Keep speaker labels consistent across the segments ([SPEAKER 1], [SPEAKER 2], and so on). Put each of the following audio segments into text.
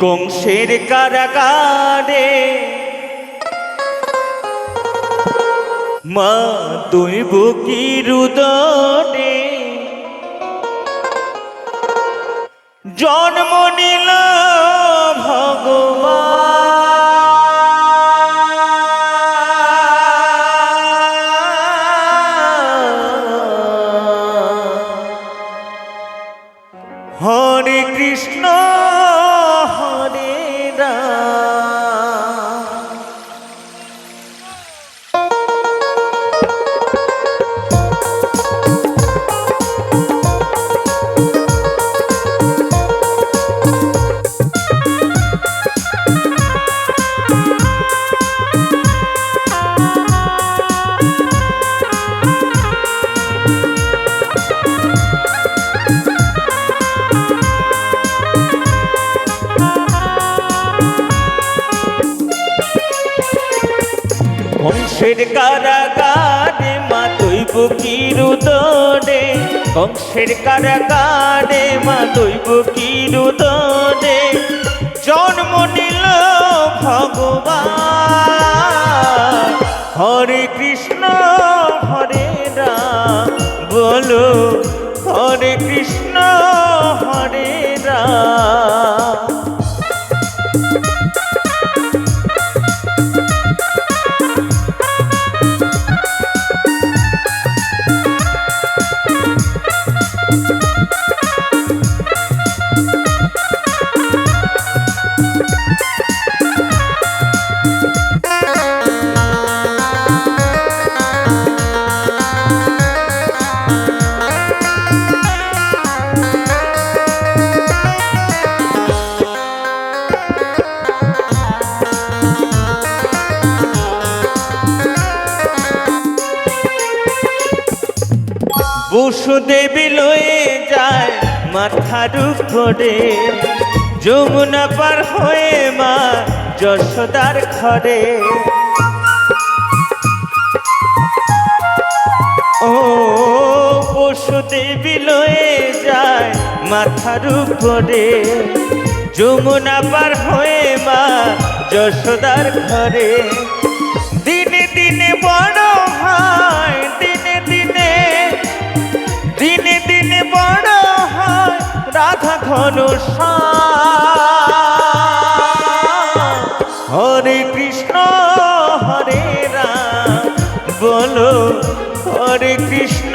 [SPEAKER 1] কংসের কারাগারে। মা তুই বুকি রুদনে। জন্ম নিল হরে কৃষ্ণ। কংসের কারাগারে মা তুই বুকির উদরে কংসের কারাগারে মা তুই বুকির উদরে জন্ম নিল ভগবান, হরে কৃষ্ণ বসুদেবী লয়ে যায় মাথার উপরে। যমুনা পার হয়ে মা যশোদার ঘরে। ও বসুদেবী লয়ে যায় মাথার উপরে। যমুনা পার হয়ে মা যশোদার ঘরে। দিনে দিনে বড় হয় রাধা ঘন হরে কৃষ্ণ হরে রাম। বলো হরে কৃষ্ণ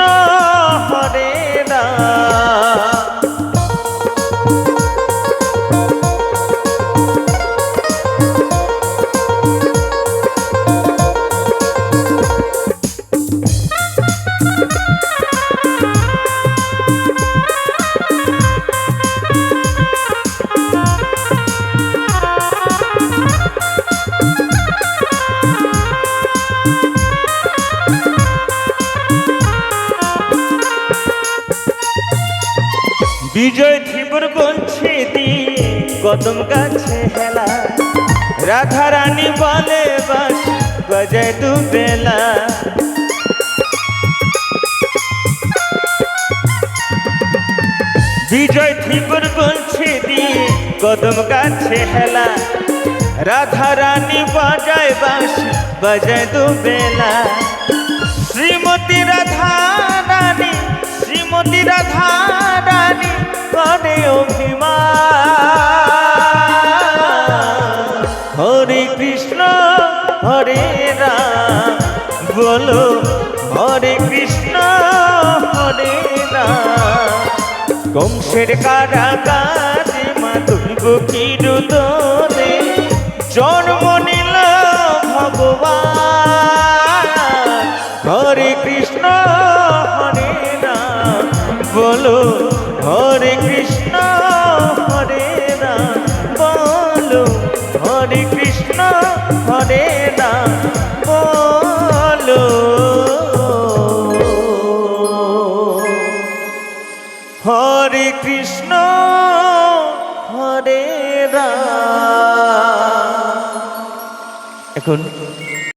[SPEAKER 1] হরে বিজয় ত্রিপুর বলছে দি, কদম গাছে হেলা। রাধা রানী বলে বাস বাজায় দু বেলা বিজয় ত্রিপুর বলছে দি, কদম গাছে হেলা। রাধা রানী বাজায় বাস বাজায় দু বেলা শ্রীমতী রাধা শ্রীমতী রাধা রানী করে অভিমান। হরে কৃষ্ণ, হরে রাম, বলো, হরে কৃষ্ণ, হরে রাম। কংসের কারাগারে মা তুই বুকির জন্ম নিল ভগবান। হরে কৃষ্ণ, হরে কৃষ্ণ হরে রাম বলো। হরে কৃষ্ণ হরে রাম এখন